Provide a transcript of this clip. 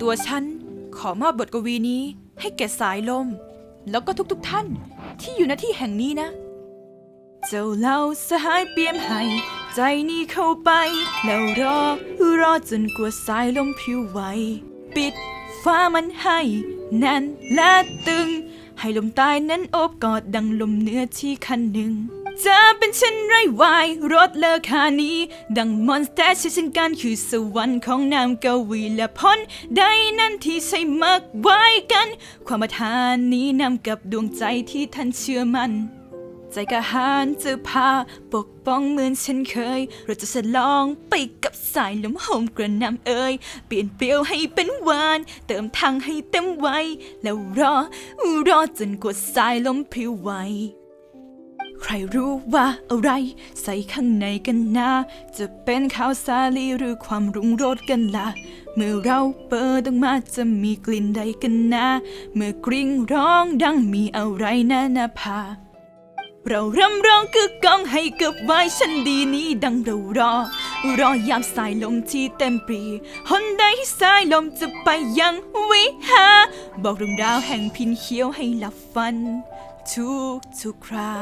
ตัวฉันขอมอบบทกวีนี้ให้แก่สายลม แล้วก็ทุกๆทท่านที่อยู่ณที่แห่งนี้นะ เจ้าเล่าสหายเปียมให้ใจนี้เข้าไป แล้วรอ รอจนกว่าสายลมผิวไหวปิดฟ้ามันให้แน่นและตึง ให้ลมใตายนั้นโอบกอดดังลมเนื้อที่คันหนึ่ง จะเป็นเช่นไรวายรถเลอคานี้ ดังมอนสเตอร์เช่นกันคือสวรรค์ของนามกวีและพ้นใดนั้นที่ใช่มักไว้กัน ความประทานนี้นำกับดวงใจที่ท่านเชื่อมันใจกะหารจะพาปกป้องเหมือนเช่นเคย เราจะฉลองไปกับสายลมโหมกระนำเอ่ยเปลี่ยนเปลี่ยวให้เป็นหวาน เติมทางให้เต็มไว้แล้วรอรอจนกว่าสายลมพิวไหว ใครรู้ว่าอะไร ใส่ข้างในกันนะ จะเป็นข้าวสาลีหรือความรุ่งโรจน์กันละ่ะ เมื่อเราเปิดออกมาจะมีกลิ่นใดกันนะ เมื่อกริ่งร้องดังมีอะไรนะนาภาเรารำร้องคือกองให้กับไว้ฉันดีนี้ดังเรารอ รอยามสายลมที่เต็มปรีหนใดที่สายลมจะไปยังวิหา บอกเรื่องราวแห่งพินเขียวให้หลับฝัน ทุกทุกครา